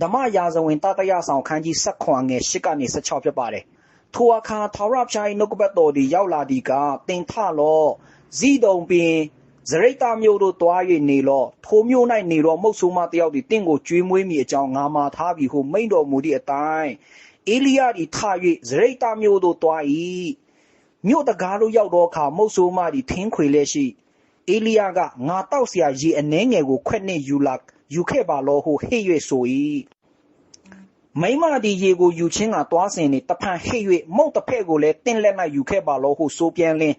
ဓမ္မရာဇဝင်တတရဆောင်ခန်းကြီး7ငယ်8ကနေ16ဖြစ်ပါတယ်ထိုအခါထာဝရဘုရား၏နှုတ်ကပတ်တော်သည်ရောက်လာသည်ကတင်ထလော့ဇိဒုံပင်ဇရိတ်တမျိုးတို့တွား၍နေလော့ထိုမျိုး၌နေတော့မုတ်ဆိုးမတယောက်သည်တင့်ကိုကြွေးမွေးမိအကြောင်းငါမှာထားပြီဟုမိန့်တော်မူသည့်အတိုင်းအေလိယသည်ထ၍ဇရိတ်တမျိုးတို့တွား၏မြို့တကားတို့ရောက်သောအခါမုတ်ဆိုးမသည်ထင်းခွေလျက်ရှိအေလိယကငါတောက်เสียရေအနှဲငယ်ကိုခွက်နှင့်ယူလာ ယူခဲ့ပါလောဟုဟစ်၍ဆို၏မိမသည်ရေကိုယူချင်းကတွားစင်နေတဖန်ဟစ်၍မုတ်တစ်ဖက်ကိုလည်းတင်းလက်၌ယူခဲ့ပါလောဟုဆိုပြန်လင်း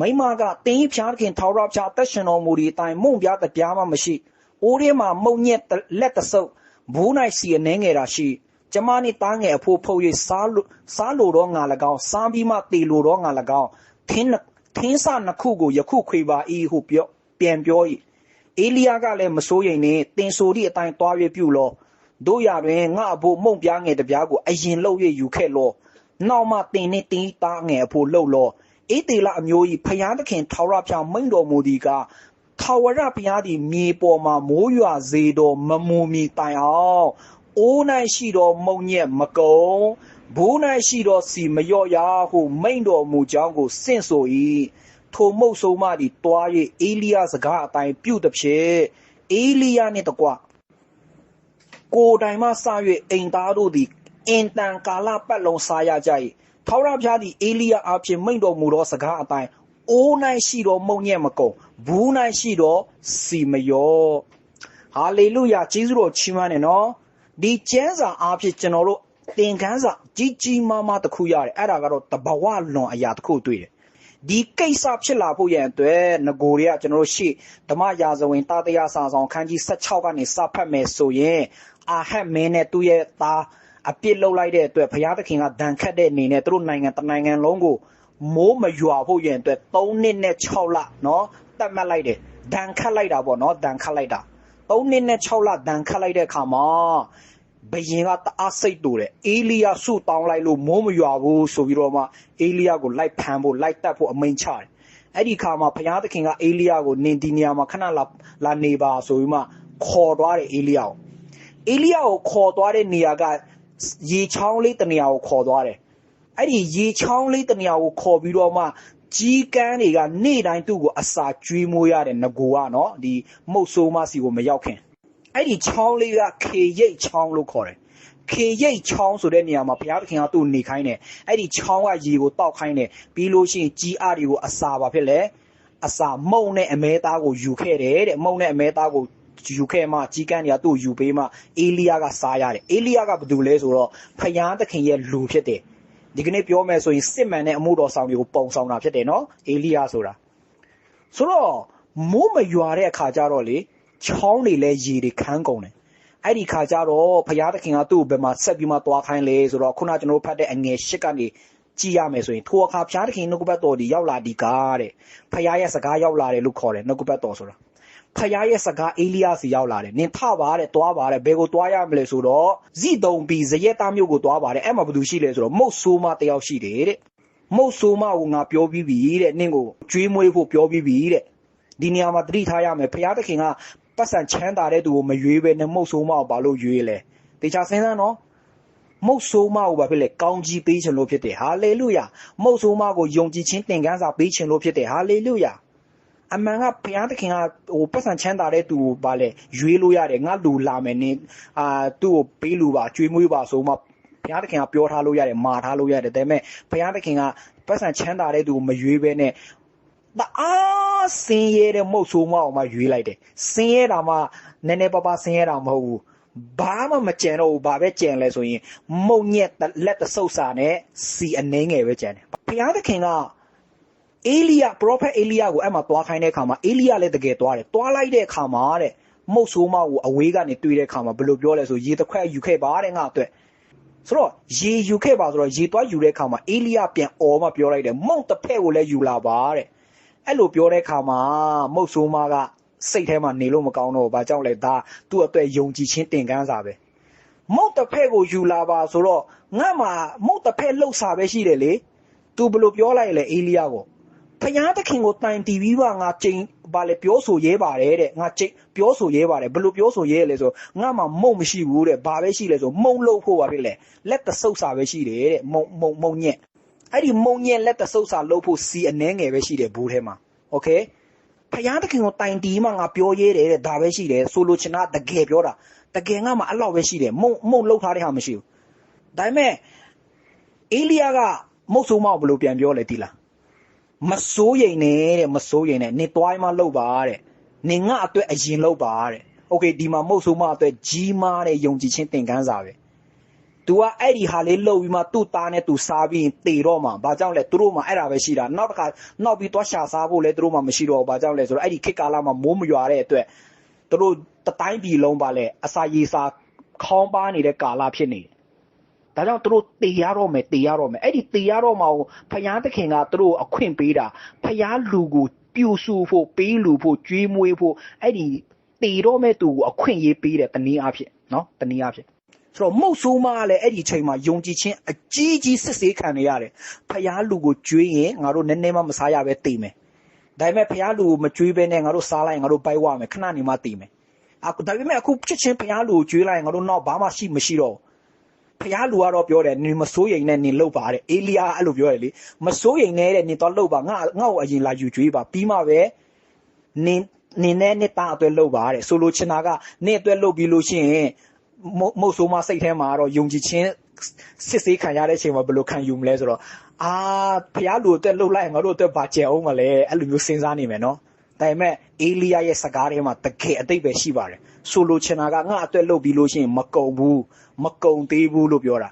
မိမကတင်းဖျားခင်ထောက်ရဖျားအသက်ရှင်တော်မူသည့်အတိုင်းမုံပြားတရားမှမရှိအိုးထဲမှာမုံညက်လက်တဆုပ်ဘူး၌စီအနှဲငယ်တာရှိကျမနှင့်တားငယ်အဖို့ဖုတ်၍စားလို့စားလိုတော့ငါ၎င်းစားပြီးမှတေလိုတော့ငါ၎င်းထင်းထင်းစနှစ်ခုကိုယခုခွေပါ၏ဟုပြောပြန်ပြော၏ အေလိယကလည်းမစိုးရိမ်နှင့်တင်ဆိုသည့်အတိုင်းတွား၍ပြုလောတို့ရတွင်ငါအဖို့မုံပြားငယ်တစ်ပြားကိုအရင်လှုပ်၍ယူခဲ့လောနောက်မှတင်နှင့်တင်းတားငယ်အဖို့လှုပ်လောအေးတေလအမျိုး၏ဖျားသခင်ထာဝရဘုရားမိန့်တော်မူသည်ကထာဝရဘုရားသည်မြေပေါ်မှာမိုးရွာစေတော်မမူမီတိုင်အောင်အိုး၌ရှိသောမုံညက်မကုံဘိုး၌ရှိသောစီမလျော့ရဟုမိန့်တော်မူကြောင်းကိုစင့်ဆို၏ ထိုမုတ်ဆိုးမသည်တွား၍အေလိယစကားအတိုင်းပြုသည်ဖြင့်အေလိယနှင့်တကွကိုယ်တိုင်မှစ၍အိမ်သားတို့သည်အင်တန်ကာလပတ်လုံးစားရကြ၏ထာဝရဘုရားသည်အေလိယအားဖြင့်မိန့်တော်မူသောစကားအတိုင်းအိုး၌ရှိသောမုံညက်မကုံဘူး၌ရှိသောစီမယောဟာလေလုယာကျေးဇူးတော်ချီးမွမ်းတယ်နော်ဒီကျမ်းစာအားဖြင့်ကျွန်တော်တို့သင်ခန်းစာကြီးကြီးမားမားတစ်ခုရတယ်အဲ့ဒါကတော့တဘဝလွန်အရာတစ်ခုတွေ့တယ် ဒီကိစ္စဖြစ်လာဖို့ရန်အတွက်ငကိုတွေကကျွန်တော်တို့ရှေ့ဓမ္မရာဇဝင်တာတရားစာဆောင်ခန်းကြီး16ကနေစဖတ်မယ်ဆိုရင်အာဟက်မင်းနဲ့သူ့ရဲ့သားအပြစ်လုပ်လိုက်တဲ့အတွက်ဘုရားသခင်ကဒဏ်ခတ်တဲ့အနေနဲ့သူတို့နိုင်ငံတနိုင်ငံလုံးကိုမိုးမရွာဖို့ရန်အတွက်3နှစ်နဲ့6လနော်တတ်မှတ်လိုက်တယ်ဒဏ်ခတ်လိုက်တာပေါ့နော်ဒဏ်ခတ်လိုက်တာ3နှစ်နဲ့6လဒဏ်ခတ်လိုက်တဲ့အခါမှာ ဘယင်ကတအားစိတ်တူတယ်အေလိယဆုတောင်းလိုက်လို့မိုးမရွာဘူးဆိုပြီးတော့မှအေလိယကိုလိုက်ဖမ်းဖို့လိုက်တက်ဖို့အမိန့်ချတယ်အဲ့ဒီခါမှာဘုရားသခင်ကအေလိယကိုနင်ဒီနေရာမှာခဏလာလာနေပါဆိုပြီးမှခေါ်သွားတယ်အေလိယကိုအေလိယကိုခေါ်သွားတဲ့နေရာကရေချောင်းလေးတနေရာကိုခေါ်သွားတယ်အဲ့ဒီရေချောင်းလေးတနေရာကိုခေါ်ပြီးတော့မှကြီးကန်းတွေကနေ့တိုင်းသူ့ကိုအစာကျွေးမွေးရတယ်ငကိုကနော်ဒီမုတ်ဆိုးမစီကိုမရောက်ခင် အဲ့ဒီချောင်းလေးကခေရိတ်ချောင်းလို့ခေါ်တယ်ခေရိတ်ချောင်းဆိုတဲ့နေရာမှာဘုရားသခင်ကသူ့နေခိုင်းတယ်အဲ့ဒီချောင်းကရေကိုတောက်ခိုင်းတယ်ပြီးလို့ရှိရင်ကြီးအားတွေကိုအစာပါဖြစ်လေအစာမုံနဲ့အမဲသားကိုယူခဲ့တယ်တဲ့မုံနဲ့အမဲသားကိုယူခဲ့မှကြီးကန်းတွေကသူ့ယူပေးမှအေလိယကစားရတယ်အေလိယကဘာလုပ်လဲဆိုတော့ဖယားသခင်ရဲ့လူဖြစ်တယ်ဒီကနေ့ပြောမယ်ဆိုရင်စစ်မှန်တဲ့အမှုတော်ဆောင်တွေကိုပုံဆောင်တာဖြစ်တယ်နော်အေလိယဆိုတာဆိုတော့မိုးမရွာတဲ့အခါကျတော့လေ ချောင်းတွေလည်းရေတွေခန်းကုန်တယ်အဲ့ဒီခါကျတော့ဘုရားသခင်ကသူ့ကိုဘယ်မှာဆက်ပြီးမှသွားခိုင်းလဲဆိုတော့ခုနကျွန်တော်ဖတ်တဲ့အငယ်၈ကနေကြည့်ရမယ်ဆိုရင်ထိုအခါဘုရားသခင်နှုတ်ကပတ်တော်ဒီရောက်လာဒီကားတဲ့ဘုရားရဲ့စကားရောက်လာတယ်လို့ခေါ်တယ်နှုတ်ကပတ်တော်ဆိုတာဖခင်ရဲ့စကားအေလိယစီရောက်လာတယ်နင်ထပါတဲ့တွားပါတဲ့ဘယ်ကိုတွားရမလဲဆိုတော့ဇိတုံပီဇယက်သားမျိုးကိုတွားပါတယ်အဲ့မှာဘယ်သူရှိလဲဆိုတော့မုတ်ဆိုးမတယောက်ရှိတယ်တဲ့မုတ်ဆိုးမကိုငါပြောပြီးပြီတဲ့နင့်ကိုကျွေးမွေးဖို့ပြောပြီးပြီတဲ့ဒီနေရာမှာတတိထားရမယ်ဖခင်သခင်က ပတ်စံချမ်းသာတဲ့သူကိုမရွေးပဲနဲ့မုတ်ဆိုးမကိုဘာလို့ရွေးလဲတေချာစဉ်းစားနော်မုတ်ဆိုးမကိုဘာဖြစ်လဲကောင်းကြီးပေးခြင်းလို့ဖြစ်တယ်ဟာလေလုယာမုတ်ဆိုးမကိုယုံကြည်ခြင်းသင်ခန်းစာပေးခြင်းလို့ဖြစ်တယ်ဟာလေလုယာအမှန်ကဘုရားသခင်ကဟိုပတ်စံချမ်းသာတဲ့သူကိုဗာလဲရွေးလို့ရတယ်ငါလူလာမယ်နင်းအာသူ့ကိုပေးလူပါကျွေးမွေးပါဆိုမှဘုရားသခင်ကပြောထားလို့ရတယ်မာထားလို့ရတယ်ဒါပေမဲ့ဘုရားသခင်ကပတ်စံချမ်းသာတဲ့သူကိုမရွေးဘဲနဲ့ တအားဆင်းရဲတဲ့မုတ်ဆိုးမအောင်မှရွေးလိုက်တယ်ဆင်းရဲတာမှနည်းနည်းပါးပါးဆင်းရဲတာမဟုတ်ဘူးဘာမှမကြံတော့ဘူးဘာပဲကြံလဲဆိုရင်မုံညက်လက်တဆုပ်စာနဲ့စီအနှင်းငယ်ပဲကြံတယ်ဘုရားသခင်ကအေလိယပရောဖက်အေလိယကိုအဲ့မှာတွားခိုင်းတဲ့အခါမှာအေလိယလည်းတကယ်တွားတယ်တွားလိုက်တဲ့အခါမှာတဲ့မုတ်ဆိုးမကိုအဝေးကနေတွေ့တဲ့အခါမှာဘယ်လိုပြောလဲဆိုရေတစ်ခွက်ယူခဲ့ပါတဲ့ငါအတွက်ဆိုတော့ရေယူခဲ့ပါဆိုတော့ရေတွားယူတဲ့အခါမှာအေလိယပြန်អော်မှပြောလိုက်တယ်မုတ်တစ်ဖက်ကိုလည်းယူလာပါတဲ့ အဲ့လိုပြောတဲ့အခါမှာမုတ်ဆိုးမကစိတ်ထဲမှာနေလို့မကောင်းတော့ဘာကြောင့်လဲဒါသူ့အတွက်ယုံကြည်ခြင်းတင်ကန်းစာပဲမုတ်တစ်ဖက်ကိုယူလာပါဆိုတော့ငါ့မှာမုတ်တစ်ဖက်လှုပ်စာပဲရှိတယ်လေ तू ဘယ်လိုပြောလိုက်လဲအေလိယကိုဖယားသခင်ကိုတိုင်တီးပြီးပါငါချိန်ဘာလဲပြောဆိုရဲပါတယ်တဲ့ငါချိန်ပြောဆိုရဲပါတယ်ဘယ်လိုပြောဆိုရဲလဲဆိုငါမှမုံမရှိဘူးတဲ့ဘာပဲရှိလဲဆိုမုံလို့ဖို့ပါဖြစ်လဲလက်တဆုပ်စာပဲရှိတယ်တဲ့မုံမုံမုံညက် အဲ့ဒီမုံညက်လက်တဆုပ်စာလို့ဖို့စီအနှဲငယ်ပဲရှိတယ်ဘူးထဲမှာโอเคဖယားသခင်ကိုတိုင်တီးမှငါပြောရဲတယ်တဲ့ဒါပဲရှိတယ်ဆိုလိုချင်တာတကယ်ပြောတာတကယ်ငါမှအဲ့လောက်ပဲရှိတယ်မုံမုံလောက်ထားတဲ့ဟာမရှိဘူးဒါပေမဲ့အေလိယကမုတ်ဆိုးမောက်ဘယ်လိုပြန်ပြောလဲတိလား မစိုးရိမ်နဲ့တဲ့မစိုးရိမ်နဲ့နေသွားမှလှုပ်ပါတဲ့နေငါအတွက်အရင်လှုပ်ပါတဲ့โอเคဒီမှာမဟုတ်ဆိုမှအတွက်ကြီးမားတဲ့ယုံကြည်ခြင်းသင်ခန်းစာပဲ तू ကအဲ့ဒီဟာလေးလှုပ်ပြီးမှသူ့သားနဲ့ तू စားပြီးရင်တေတော့မှဘာကြောင့်လဲသူတို့မှအဲ့ဒါပဲရှိတာနောက်တစ်ခါနောက်ပြီးသွားရှာစားဖို့လဲသူတို့မှမရှိတော့ဘူးဘာကြောင့်လဲဆိုတော့အဲ့ဒီခေတ်ကာလမှာမိုးမရွာတဲ့အတွက်သူတို့တတိုင်းပြည်လုံးပါလဲအစာရေစာခေါင်းပါနေတဲ့ကာလဖြစ်နေတယ်ဒါကြောင့်သူတို့တေရတော့မယ်တေရတော့မယ်အဲ့ဒီတေရတော့မှာကိုဖယားသခင်ကသူတို့အခွင့်ပေးတာဖယားလူကိုပြူစုဖို့ပေးလူဖို့ကျွေးမွေးဖို့အဲ့ဒီတေတော့မဲ့သူကိုအခွင့်ရေးပေးတယ်တနည်းအားဖြင့်နော်တနည်းအားဖြင့် ဆိုတော့မုတ်ဆိုးမကလည်းအဲ့ဒီချိန်မှာယုံကြည်ခြင်းအကြီးကြီးစစ်ဆေးခံနေရတယ်ဖယားလူကိုကျွေးရင်ငါတို့နည်းနည်းမှမစားရပဲတေမယ်ဒါပေမဲ့ဖယားလူကိုမကျွေးဘဲနဲ့ငါတို့စားလိုက်ရင်ငါတို့ပိုက်ဝမယ်ခဏနေမှတေမယ်အခုဒါပေမဲ့အခုဖြစ်ချင်းဖယားလူကိုကျွေးလိုက်ရင်ငါတို့နောက်ဘာမှရှိမရှိတော့ဘူးဖះလူကတော့ပြောတယ်နင်မစိုးရိမ်နဲ့နင်လှုပ်ပါတဲ့အေလီယာအဲ့လိုပြောတယ်လေမစိုးရိမ်နဲ့တဲ့နင်တော့လှုပ်ပါငါငါ့ကိုအရင်လာယူကြွေးပါပြီးမှပဲနင်နင်နဲ့နှစ်သားအတွက်လှုပ်ပါတဲ့ဆိုလိုချင်တာကနင့်အတွက်လှုပ်ပြီးလို့ရှိရင် မုတ်မုတ်ဆိုးမစိတ်ထဲမှာတော့ယုံကြည်ခြင်းစစ်ဆေးခံရတဲ့အချိန်မှာဘယ်လိုခံယူမလဲဆိုတော့အာဖះလူအတွက်လှုပ်လိုက်ရင်ငါတို့အတွက်ဘာကျဲအောင်မလဲအဲ့လိုမျိုးစဉ်းစားနေမယ်နော်ဒါပေမဲ့အေလီယာရဲ့စကားထဲမှာတကယ်အတိတ်ပဲရှိပါတယ်ဆိုလိုချင်တာကငါအတွက်လုပ်ပြီးလို့ရှိရင်မကုံဘူးမကုံသေးဘူးလို့ပြောတာ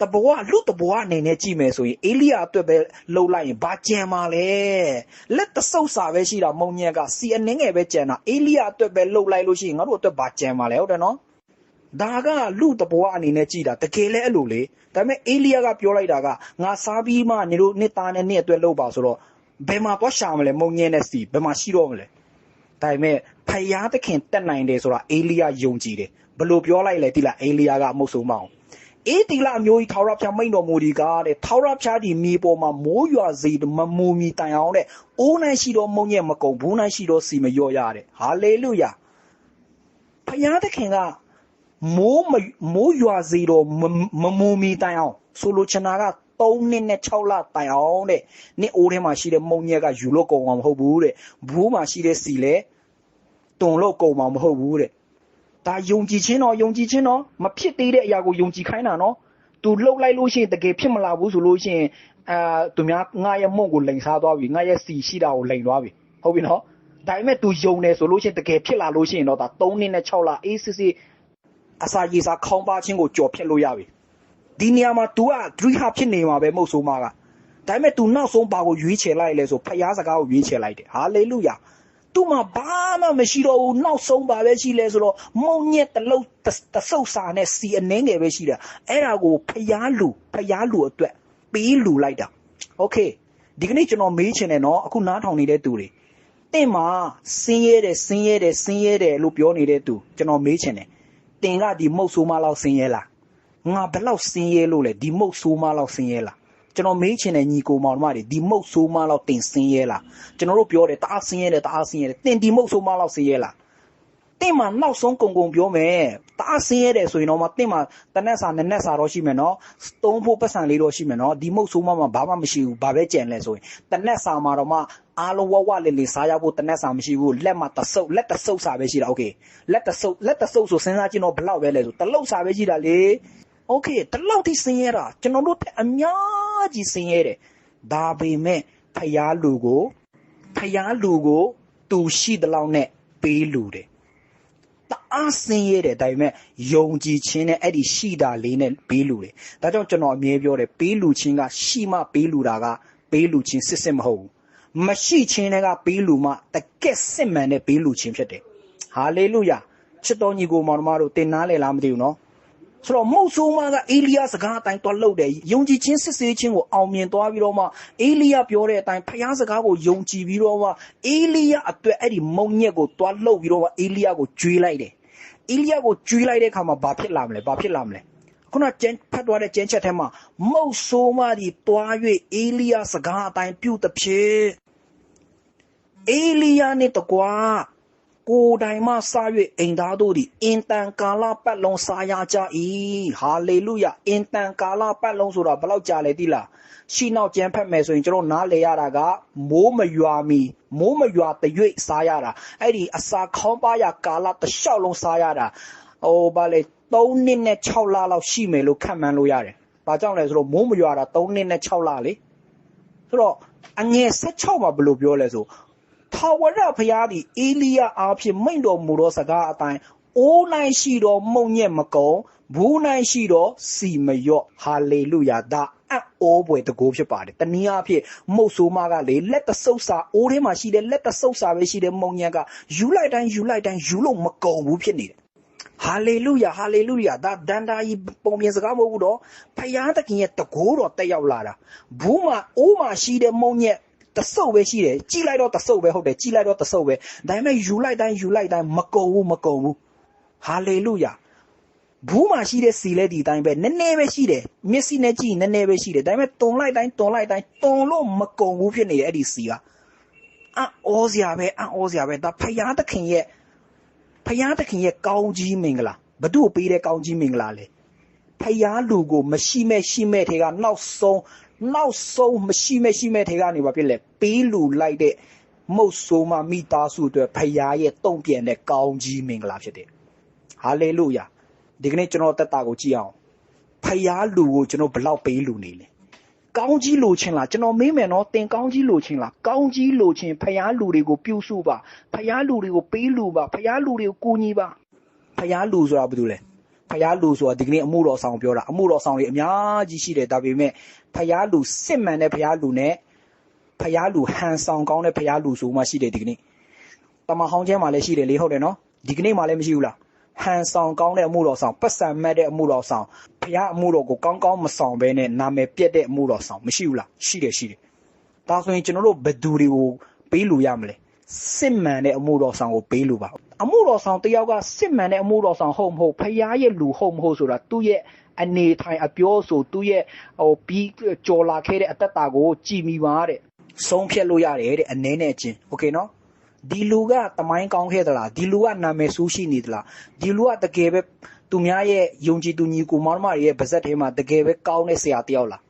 တဘောကလူတဘောအနေနဲ့ကြည့်မယ်ဆိုရင်အေလီယာအတွက်ပဲလှုပ်လိုက်ရင်ဘာကြံပါလဲလက်တဆုပ်စာပဲရှိတာမုံညက်ကစီအနှင်းငယ်ပဲကြံတာအေလီယာအတွက်ပဲလှုပ်လိုက်လို့ရှိရင်ငါတို့အတွက်ဘာကြံပါလဲဟုတ်တယ်နော် ဒါကလူတဘောအနေနဲ့ကြည်တာတကယ်လဲအဲ့လိုလေဒါပေမဲ့အေလီယာကပြောလိုက်တာကငါစားပြီးမှနေတို့နှစ်သားနဲ့နှစ်အတွက်လုပ်ပါဆိုတော့ဘယ်မှာတော့ရှာမလဲမုံညင်းနဲ့စီဘယ်မှာရှိတော့မလဲဒါပေမဲ့ဖယားသခင်တက်နိုင်တယ်ဆိုတာအေလီယာယုံကြည်တယ်ဘယ်လိုပြောလိုက်လဲတိလားအေလီယာကမဟုတ်ဆုံးမအောင်အေးတီလာအမျိုးကြီးထာဝရဘုရားမိန်တော်မူဒီကားတဲ့ထာဝရဘုရားဒီမြေပေါ်မှာမိုးရွာစေမမူမီတိုင်အောင်တဲ့အိုးနိုင်ရှိတော့မုံညက်မကုံဘူးနိုင်ရှိတော့စီမလျော့ရတဲ့ဟာလေလုယာဖယားသခင်က မိုးမမိုးရွာစေတော့မမမူမီတိုင်အောင်ဆိုလိုချင်တာက3နှစ်နဲ့6လတိုင်အောင်တဲ့နှစ်အိုးထဲမှာရှိတဲ့မုံညက်ကယူလို့ကုန်အောင်မဟုတ်ဘူးတဲ့ဘူးမှာရှိတဲ့စီလဲတုံလို့ကုန်အောင်မဟုတ်ဘူးတဲ့ဒါယုံကြည်ခြင်းတော့ယုံကြည်ခြင်းတော့မဖြစ်သေးတဲ့အရာကိုယုံကြည်ခိုင်းတာနော်သူလှုပ်လိုက်လို့ရှိရင်တကယ်ဖြစ်မလာဘူးဆိုလို့ရှိရင်အာသူများငါရဲ့မုံကိုလိန်စားသွားပြီငါရဲ့စီရှိတာကိုလိန်သွားပြီဟုတ်ပြီနော်ဒါပေမဲ့ तू ယုံတယ်ဆိုလို့ရှိရင်တကယ်ဖြစ်လာလို့ရှိရင်တော့ဒါ3နှစ်နဲ့6လအေးစစ်စစ် အစာရေစာခေါင်းပါခြင်းကိုကြော်ဖြတ်လို့ရပြီဒီနေရာမှာ तू က3ဟာဖြစ်နေမှာပဲမဟုတ်ဆိုးမကဒါပေမဲ့ तू နောက်ဆုံးဘာကိုရွေးချယ်လိုက်လဲဆိုဖျားစကားကိုရွေးချယ်လိုက်တယ်ဟာလေလုယာသူ့မှာဘာမှမရှိတော့ဘူးနောက်ဆုံးပါပဲရှိလဲဆိုတော့မုံညက်တလုံးတဆုပ်စာနဲ့စီအနှင်းငယ်ပဲရှိတာအဲ့ဒါကိုဖျားလူဖျားလူအတွက်ပေးလူလိုက်တာโอเคဒီကနေ့ကျွန်တော်မေးချင်တယ်နော်အခုနားထောင်နေတဲ့သူတွေ တင့်မှာဆင်းရဲတယ်ဆင်းရဲတယ်ဆင်းရဲတယ်လို့ပြောနေတဲ့သူကျွန်တော်မေးချင်တယ် တင်ကဒီမုတ်ဆိုးမလောက်ဆင်းရဲလားငါဘယ်လောက်ဆင်းရဲလို့လဲဒီမုတ်ဆိုးမလောက်ဆင်းရဲလားကျွန်တော်မေးချင်တယ်ညီကိုမောင်တို့မတွေဒီမုတ်ဆိုးမလောက်တင်ဆင်းရဲလားကျွန်တော်တို့ပြောတယ်တအားဆင်းရဲတယ်တအားဆင်းရဲတယ်တင်ဒီမုတ်ဆိုးမလောက်ဆင်းရဲလား တင့်မှာနောက်ဆုံးကုံကုံပြောမယ်တအားဆင်းရဲတယ်ဆိုရင်တော့မတင့်မှာတနက်စာနက်နက်စာတော့ရှိမယ်နော်သုံးဖို့ပတ်စံလေးတော့ရှိမယ်နော်ဒီမုတ်ဆိုးမမှာဘာမှမရှိဘူးဘာပဲကြံလဲဆိုရင်တနက်စာမှာတော့မှအားလုံးဝဝလေးလေးစားရဖို့တနက်စာမရှိဘူးလက်မှာတဆုပ်လက်တဆုပ်စာပဲရှိတာโอเคလက်တဆုပ်လက်တဆုပ်ဆိုစဉ်းစားကြည့်တော့ဘလောက်ပဲလဲဆိုတလုတ်စာပဲရှိတာလေโอเคတလောက်ထိဆင်းရဲတာကျွန်တော်တို့အများကြီးဆင်းရဲတယ်ဒါပေမဲ့ဖျားလူကိုဖျားလူကိုသူရှိတဲ့လောက်နဲ့ပေးလူတယ် တအားဆင်းရဲတယ်ဒါပေမဲ့ယုံကြည်ခြင်းနဲ့အဲ့ဒီရှိတာလေးနဲ့ပေးလူတယ်ဒါကြောင့်ကျွန်တော်အမြဲပြောတယ်ပေးလူခြင်းကရှိမှပေးလူတာကပေးလူခြင်းစစ်စစ်မဟုတ်ဘူးမရှိခြင်းတွေကပေးလူမှတကက်စစ်မှန်တဲ့ပေးလူခြင်းဖြစ်တယ်ဟာလေလုယာချစ်တော်ညီကိုမောင်နှမတို့တင်နားလေလားမသိဘူးနော် ဆိုတော့မုတ်ဆိုးမကအေလိယစကားအတိုင်းတွားလှုပ်တယ်ယုံကြည်ခြင်းစစ်ဆေးခြင်းကိုအောင်မြင်သွားပြီးတော့မှအေလိယပြောတဲ့အတိုင်းဖျားစကားကိုယုံကြည်ပြီးတော့မှအေလိယအတွက်အဲ့ဒီမုံညက်ကိုတွားလှုပ်ပြီးတော့မှအေလိယကိုကျွေးလိုက်တယ်အေလိယကိုကျွေးလိုက်တဲ့အခါမှာဘာဖြစ်လာမလဲဘာဖြစ်လာမလဲခုနကျန်းဖတ်သွားတဲ့ကျန်းချက်ထဲမှာမုတ်ဆိုးမဒီတွား၍အေလိယစကားအတိုင်းပြုတ်သဖြင့်အေလိယနှင့်တကွာ ကိုယ်တိုင်မှစ၍အိမ်သားတို့သည်အင်တန်ကာလပတ်လုံးစားရကြ၏ဟာလေလုယအင်တန်ကာလပတ်လုံးဆိုတာဘယ်လောက်ကြာလဲတိလားရှီနောက်ကျမ်းဖတ်မယ်ဆိုရင်ကျွန်တော်နားလေရတာကမိုးမရွာမီမိုးမရွာတရွေ့စားရတာအဲ့ဒီအစာခေါင်းပါရကာလတစ်လျှောက်လုံးစားရတာဟိုဗာလေ3နှစ်နဲ့6လလောက်ရှိမယ်လို့ခန့်မှန်းလို့ရတယ်ဘာကြောင့်လဲဆိုတော့မိုးမရွာတာ3နှစ်နဲ့6လလေဆိုတော့အငယ်16မှာဘယ်လိုပြောလဲဆို ထာဝရဘုရားသည်အေလိယအားဖြင့်မိန့်တော်မူသောစကားအတိုင်းအိုး၌ရှိသောမုံညက်မကုံဘူး၌ရှိသောစီမယော့ဟာလေလုယာဒါအံ့ဩပွေတကိုးဖြစ်ပါတယ်တနည်းအားဖြင့်မုတ်ဆိုးမကလေလက်တဆုပ်စာအိုးထဲမှာရှိတဲ့လက်တဆုပ်စာပဲရှိတဲ့မုံညက်ကယူလိုက်တိုင်းယူလိုက်တိုင်းယူလို့မကုံဘူးဖြစ်နေတယ်ဟာလေလုယာဟာလေလုယာဒါဒန်ဒါကြီးပုံပြင်စကားမဟုတ်ဘူးတော့ဖယားသခင်ရဲ့တကိုးတော်တက်ရောက်လာတာဘူးမှာအိုးမှာရှိတဲ့မုံညက် တဆုပ်ပဲရှိတယ်ကြည်လိုက်တော့တဆုပ်ပဲဟုတ်တယ်ကြည်လိုက်တော့တဆုပ်ပဲဒါပေမဲ့ယူလိုက်တိုင်းယူလိုက်တိုင်းမကုံဘူးမကုံဘူးဟာလေလုယာဘူးမှာရှိတဲ့စီလဲဒီတိုင်းပဲနည်းနည်းပဲရှိတယ်မျက်စိနဲ့ကြည့်နည်းနည်းပဲရှိတယ်ဒါပေမဲ့တုံလိုက်တိုင်းတုံလိုက်တိုင်းတုံလို့မကုံဘူးဖြစ်နေတယ်အဲ့ဒီစီကအံ့ဩစရာပဲအံ့ဩစရာပဲဒါဖယားသခင်ရဲ့ဖယားသခင်ရဲ့ကောင်းကြီးမင်္ဂလာဘု து ပေးတဲ့ကောင်းကြီးမင်္ဂလာလေဖယားလူကိုမရှိမဲ့ရှိမဲ့ထဲကနောက်ဆုံး နောက်ဆုံးမရှိမဲ့ရှိမဲ့ထဲကနေပါဖြစ်လေပေးလူလိုက်တဲ့မုတ်ဆိုးမမိသားစုအတွက်ဖယားရဲ့တုံ့ပြန်တဲ့ကောင်းကြီးမင်္ဂလာဖြစ်တယ်ဟာလေလုယာဒီကနေ့ကျွန်တော်တက်တာကိုကြည့်အောင်ဖယားလူကိုကျွန်တော်ဘလောက်ပေးလူနေလဲကောင်းကြီးလိုချင်လားကျွန်တော်မေးမယ်နော်တင်ကောင်းကြီးလိုချင်လားကောင်းကြီးလိုချင်ဖယားလူတွေကိုပြုစုပါဖယားလူတွေကိုပေးလူပါဖယားလူတွေကိုကူညီပါဖယားလူဆိုတာဘာလို့လဲ ဖယားလူဆိုတာဒီကနေ့အမှုတော်ဆောင်ပြောတာအမှုတော်ဆောင်တွေအများကြီးရှိတယ်ဒါပေမဲ့ဖယားလူစစ်မှန်တဲ့ဖယားလူနဲ့ဖယားလူဟန်ဆောင်ကောင်းတဲ့ဖယားလူဆိုမှရှိတယ်ဒီကနေ့တမဟောင်းကျဲမှာလည်းရှိတယ်လေဟုတ်တယ်နော်ဒီကနေ့မှလည်းမရှိဘူးလားဟန်ဆောင်ကောင်းတဲ့အမှုတော်ဆောင်ပတ်စံမဲ့တဲ့အမှုတော်ဆောင်ဖះအမှုတော်ကိုကောင်းကောင်းမဆောင်ဘဲနဲ့နာမည်ပြက်တဲ့အမှုတော်ဆောင်မရှိဘူးလားရှိတယ်ရှိတယ်ဒါဆိုရင်ကျွန်တော်တို့ဘယ်သူတွေကိုပေးလို့ရမလဲ စစ်မှန်တဲ့အမှုတော်ဆောင်ကိုပေးလို့ပါအမှုတော်ဆောင်တယောက်ကစစ်မှန်တဲ့အမှုတော်ဆောင်ဟုတ်မဟုတ်ဖះရဲ့လူဟုတ်မဟုတ်ဆိုတာသူ့ရဲ့အနေထိုင်အပြောဆိုသူ့ရဲ့ဟိုပြီးကြော်လာခဲ့တဲ့အသက်တာကိုကြည်မိပါတဲ့ဆုံးဖြတ်လို့ရတယ်တဲ့အနေနဲ့ချင်းโอเคနော်ဒီလူကတမိုင်းကောင်းခဲ့သလားဒီလူကနာမည်ဆိုးရှိနေသလားဒီလူကတကယ်ပဲသူများရဲ့ယုံကြည်သူညီကိုမောင်မတွေရဲ့ဗဇက်ထဲမှာတကယ်ပဲကောင်းတဲ့ဆရာတယောက်လား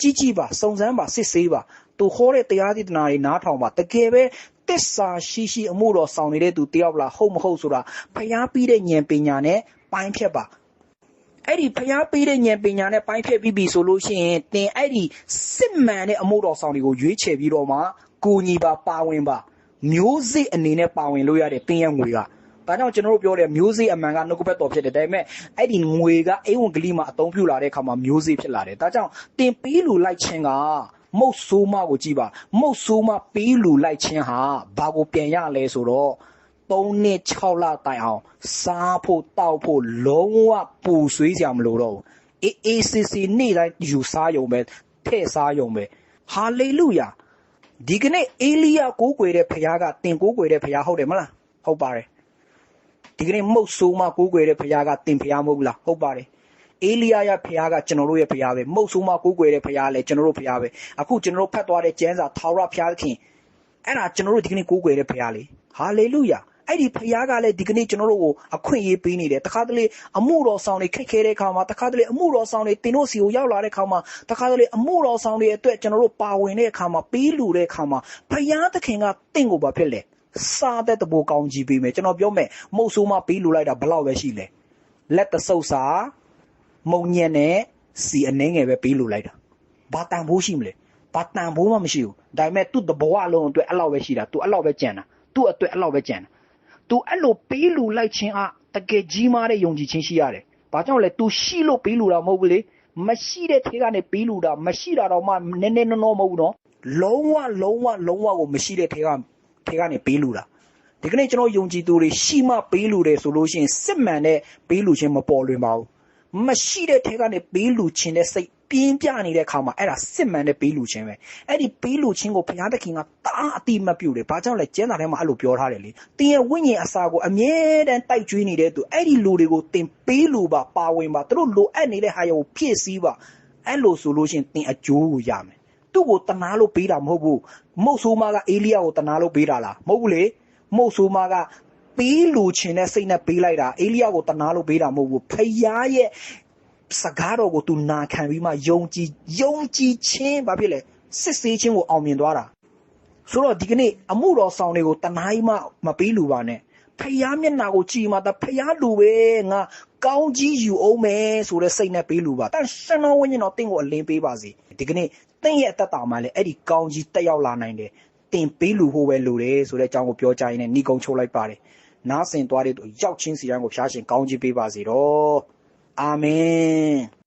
ကြည့်ကြည့်ပါစုံစမ်းပါစစ်ဆေးပါသူခေါ်တဲ့တရားသီတနာတွေနားထောင်ပါတကယ်ပဲ တစ္ဆာရှိရှိအမှုတော်ဆောင်နေတဲ့သူတယောက်လားဟုတ်မဟုတ်ဆိုတာဖျားပြီးတဲ့ဉာဏ်ပညာနဲ့ပိုင်းဖြတ်ပါအဲ့ဒီဖျားပေးတဲ့ဉာဏ်ပညာနဲ့ပိုင်းဖြတ်ပြီးပြီဆိုလို့ရှိရင်သင်အဲ့ဒီစစ်မှန်တဲ့အမှုတော်ဆောင်တွေကိုရွေးချယ်ပြီးတော့မှကိုညီပါပါဝင်ပါမျိုးစိအနေနဲ့ပါဝင်လို့ရတဲ့တင်းရငွေကဒါကြောင့်ကျွန်တော်တို့ပြောတယ်မျိုးစိအမှန်ကနှုတ်ကပတ်တော်ဖြစ်တယ်ဒါပေမဲ့အဲ့ဒီငွေကအိမ်ဝင်ကလေးမှာအသုံးပြုလာတဲ့အခါမှာမျိုးစိဖြစ်လာတယ်ဒါကြောင့်တင်ပေးလူလိုက်ခြင်းက မုတ်ဆိုးမကိုကြည့်ပါမုတ်ဆိုးမပေးလူလိုက်ခြင်းဟာဘာကိုပြန်ရလဲဆိုတော့3နှစ်6လတိုင်အောင်စားဖို့တောက်ဖို့လုံးဝပူဆွေးကြမလို့တော့အေးအေးစစ်စစ်နေ့တိုင်းယူစားယုံပဲထဲ့စားယုံပဲဟာလေလုယာဒီကနေ့အေလိယကိုးကွယ်တဲ့ဖခင်ကတင်ကိုးကွယ်တဲ့ဖခင်ဟုတ်တယ်မလားဟုတ်ပါတယ်ဒီကနေ့မုတ်ဆိုးမကိုးကွယ်တဲ့ဖခင်ကတင်ဖခင်မဟုတ်လားဟုတ်ပါတယ် အေလိယရဲ့ဖခင်ကကျွန်တော်တို့ရဲ့ဖခင်ပဲမုတ်ဆိုးမကိုးကွယ်တဲ့ဖခင်လည်းကျွန်တော်တို့ဖခင်ပဲအခုကျွန်တော်တို့ဖတ်သွားတဲ့ကျမ်းစာထာဝရဖခင်ခင်အဲ့ဒါကျွန်တော်တို့ဒီကနေ့ကိုးကွယ်တဲ့ဖခင်လေဟာလေလုယာအဲ့ဒီဖခင်ကလည်းဒီကနေ့ကျွန်တော်တို့ကိုအခွင့်အရေးပေးနေတယ်တခါတလေအမှုတော်ဆောင်တွေခက်ခဲတဲ့အခါမှာတခါတလေအမှုတော်ဆောင်တွေတင်တို့စီကိုရောက်လာတဲ့အခါမှာတခါတလေအမှုတော်ဆောင်တွေအတွက်ကျွန်တော်တို့ပါဝင်တဲ့အခါမှာပေးလူတဲ့အခါမှာဖခင်သခင်ကတင့်ကိုပါဖြစ်လေစားတဲ့တဘောကောင်းကြီးပေးမယ်ကျွန်တော်ပြောမယ်မုတ်ဆိုးမပေးလူလိုက်တာဘလောက်ပဲရှိလဲလက်တဆုပ်စာ မုံညက်နဲ့စီအနှင်းငယ်ပဲပေးလူလိုက်တာဘာတန်ဖိုးရှိမလဲဘာတန်ဖိုးမှမရှိဘူးဒါပေမဲ့သူ့တဘောအလုံးအတွက်အဲ့လောက်ပဲရှိတာသူအဲ့လောက်ပဲကြံတာသူ့အတွက်အဲ့လောက်ပဲကြံတာသူအဲ့လိုပေးလူလိုက်ခြင်းအတကယ်ကြီးမားတဲ့ယုံကြည်ခြင်းရှိရတယ်။ဘာကြောင့်လဲ तू ရှိလို့ပေးလူတာမဟုတ်ဘူးလေ။မရှိတဲ့ထဲကနေပေးလူတာမရှိတာတော့မှနည်းနည်းနော်နော်မဟုတ်ဘူးနော်။လုံးဝလုံးဝလုံးဝကိုမရှိတဲ့ထဲကထဲကနေပေးလူတာ။ဒီကနေ့ကျွန်တော်ယုံကြည်သူတွေရှိမှပေးလူတယ်ဆိုလို့ရှိရင်စစ်မှန်တဲ့ပေးလူခြင်းမပေါ်လွင်ပါဘူး။ မရှိတဲ့ထဲကနေပေးလူခြင်းတဲ့စိတ်ပြင်းပြနေတဲ့ခါမှာအဲ့ဒါစစ်မှန်တဲ့ပေးလူချင်းပဲအဲ့ဒီပေးလူချင်းကိုဘုရားသခင်ကတာအတိမပြုတ်တယ်ဘာကြောင့်လဲကျမ်းစာထဲမှာအဲ့လိုပြောထားတယ်လေတင်ရဲ့ဝိညာဉ်အစာကိုအမြဲတမ်းတိုက်ကြွေးနေတဲ့သူအဲ့ဒီလူတွေကိုတင်ပေးလူပါပါဝင်ပါသူတို့လိုအပ်နေတဲ့ဟာကိုဖြည့်ဆည်းပါအဲ့လိုဆိုလို့ရှိရင်တင်အကျိုးကိုရမယ်သူ့ကိုတနာလို့ပေးတာမဟုတ်ဘူးမုတ်ဆိုးမကအေလိယကိုတနာလို့ပေးတာလားမဟုတ်ဘူးလေမုတ်ဆိုးမက ပေးလို့ချင်တဲ့စိတ်နဲ့ပေးလိုက်တာအေလိယကိုတနာလို့ပေးတာမဟုတ်ဘူးဖယားရဲ့စကားတော်ကို तू နာခံပြီးမှယုံကြည်ယုံကြည်ခြင်းဘာဖြစ်လဲစစ်ဆေးခြင်းကိုအောင်မြင်သွားတာဆိုတော့ဒီကနေ့အမှုတော်ဆောင်တွေကိုတနာ ਈ မှမပေးလူပါနဲ့ဖယားမျက်နာကိုကြည်မှဒါဖယားလူပဲငါကောင်းကြီးယူအောင်မယ်ဆိုတဲ့စိတ်နဲ့ပေးလူပါတန်ရှင်တော်ဝိညာဉ်တော်တင့်ကိုအလင်းပေးပါစေဒီကနေ့တင့်ရဲ့အသက်တာမှာလည်းအဲ့ဒီကောင်းကြီးတက်ရောက်လာနိုင်တယ်တင်ပေးလူဖို့ပဲလိုတယ်ဆိုတဲ့အကြောင်းကိုပြောကြရင်းနဲ့ဏီကုံချုပ်လိုက်ပါတယ် နားဆင်သွားတဲ့သူရောက်ချင်းစီတိုင်းကိုဖျားရှင်ကောင်းကြီးပေးပါစေတော့အာမင်